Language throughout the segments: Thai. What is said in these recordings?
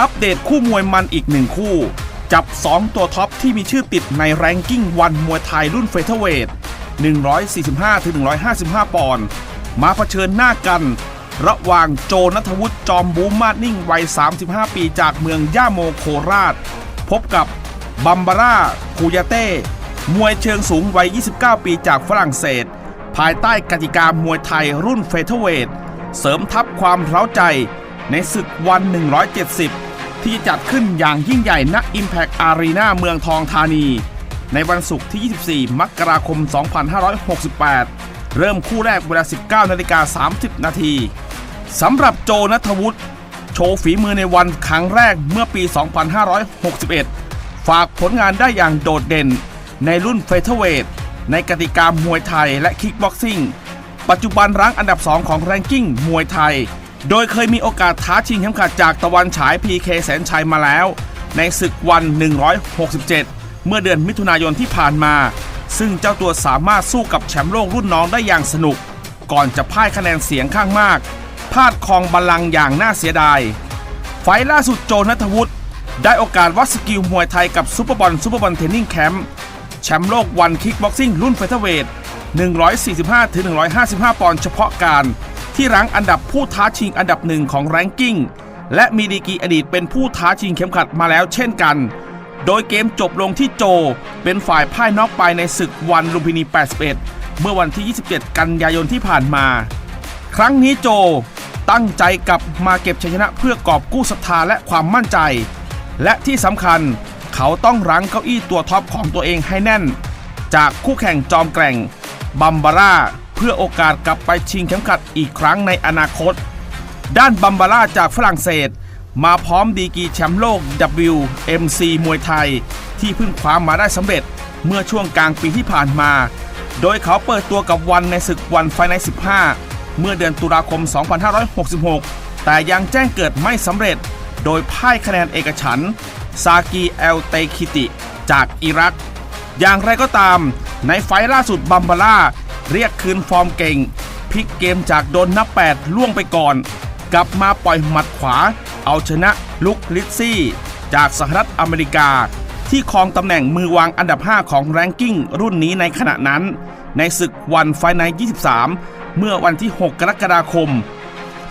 อัปเดตคู่มวยมันอีกหนึ่งคู่ จับ 2 ตัวท็อปที่มีชื่อติดในแรงกิ้งวันมวยไทยรุ่นเฟเธอร์เวท145-155 ปอนด์มาเผชิญหน้ากัน ระหว่างโจนัทวุฒิจอมบูมาดนิ่งวัย 35 ปีจากเมืองย่าโมโคราช พบกับบัมบาร่าคูยาเต้ มวยเชิงสูงวัย 29 ปีจากฝรั่งเศส ภายใต้กติกามวยไทยรุ่นเฟเธอร์เวทเสริมทับความเร้าใจ ในศึกวัน 170 ที่จัดขึ้นอย่างยิ่งใหญ่ณ Impact Arena เมืองทองธานี ในวันศุกร์ที่ 24 มกราคม 2568 เริ่มคู่แรกเวลา 19นาฬิกา30 นาทีสำหรับโจนัทวุฒิโชว์ฝีมือในวันครั้งแรกเมื่อปี 2561 ฝากผลงานได้อย่างโดดเด่น ในรุ่นเฟเธอร์เวทในกติกามวยไทยและคิกบ็อกซิ่ง ปัจจุบันรั้งอันดับ 2 ของแรงกิ้งมวยไทย โดยเคยมีโอกาสท้าชิงเข็มขัดจากตะวันฉายพีเคแสนชัยมาแล้ว ในศึกวัน 167 เมื่อเดือนมิถุนายนที่ผ่านมา ซึ่งเจ้าตัวสามารถสู้กับแชมป์โลกรุ่นน้องได้อย่างสนุก ก่อนจะพ่ายคะแนนเสียงข้างมากพลาดคองบัลลังอย่างน่าเสียดาย ไฟล่าสุดโจนัทวุฒิได้โอกาสวัดสกิลมวยไทยกับซูเปอร์บอลซูเปอร์บอลเทนนิ่งแคมป์แชมป์โลกวันคิกบ็อกซิ่งรุ่นเฟเธอร์เวท145-155 ปอนด์เฉพาะการ ที่รั้งอันดับผู้ท้าชิงอันดับหนึ่งของแรงกิ้งและมีดีกีอดีตเป็นผู้ท้าชิงเข็มขัดมาแล้วเช่นกัน โดยเกมจบลงที่โจเป็นฝ่ายพ่ายน็อกไปในศึกวันลุมพินี 81 เมื่อวันที่ 27 กันยายนที่ผ่านมา ครั้งนี้โจตั้งใจกลับมาเก็บชัยชนะเพื่อกอบกู้ศรัทธาและความมั่นใจ และที่สำคัญเขาต้องรั้งเก้าอี้ตัวท็อปของตัวเองให้แน่น จากคู่แข่งจอมแกร่ง บัมบาร่า พื่อโอกาสกลับไปชิงเข็มขัดอีกครั้งในอนาคต ด้านบัมบาร่าจากฝรั่งเศส มาพร้อมดีกีแชมป์โลก WMC มวยไทย ที่เพิ่งคว้ามาได้สำเร็จเมื่อช่วงกลางปีที่ผ่านมา โดยเขาเปิดตัวกับวันในศึกวันไฟใน 15 เมื่อเดือนตุลาคม 2566 แต่ยังแจ้งเกิดไม่สำเร็จ โดยพ่ายคะแนนเอกฉันซากีเอลเตคิติ จากอิรัก อย่างไรก็ตาม ในไฟล์ล่าสุดบัมบาร่า เรียกคืนฟอร์มเก่งพลิกเกมจากโดนนับ8ล่วงไปก่อน กลับมาปล่อยหมัดขวา เอาชนะลุกลิซซี่ จากสหรัฐอเมริกา ที่ครองตำแหน่งมือวางอันดับ 5 ของแรงกิ้งรุ่นนี้ในขณะนั้น ในศึกวันไฟใน 23 เมื่อวันที่ 6 กรกฎาคม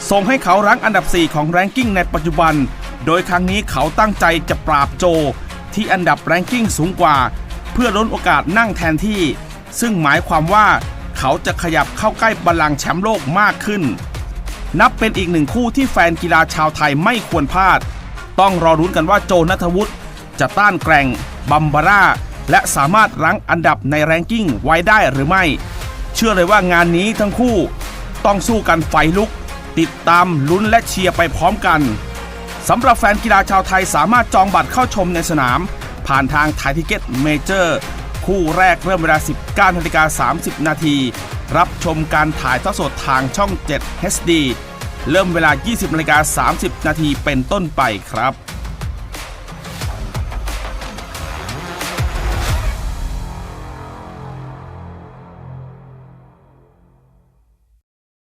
ส่งให้เขารั้งอันดับ 4 ของแรงกิ้งในปัจจุบัน โดยครั้งนี้เขาตั้งใจจะปราบโจ ที่อันดับแรงกิ้งสูงกว่า เพื่อลดโอกาสนั่งแทนที่ ซึ่งหมายความว่า เขาจะขยับเข้าใกล้บัลลังก์แชมป์โลกมากขึ้น นับเป็นอีกหนึ่งคู่ที่แฟนกีฬาชาวไทยไม่ควรพลาด ต้องรอรุ้นกันว่าโจนัทวุฒิจะต้านแกร่ง บัมบาร่า และสามารถรั้งอันดับในแรงกิ้งไว้ได้หรือไม่ เชื่อเลยว่างานนี้ทั้งคู่ ต้องสู้กันไฟลุก ติดตามลุ้นและเชียร์ไปพร้อมกันสำหรับแฟนกีฬาชาวไทยสามารถจองบัตรเข้าชมในสนาม ผ่านทางไทยทิเก็ตเมเจอร์ คู่แรกเริ่มเวลา 19นาฬิกา30 นาที รับชมการถ่ายทอดสดทางช่อง 7 HD เริ่มเวลา 20นาฬิกา30 นาทีเป็นต้นไปครับ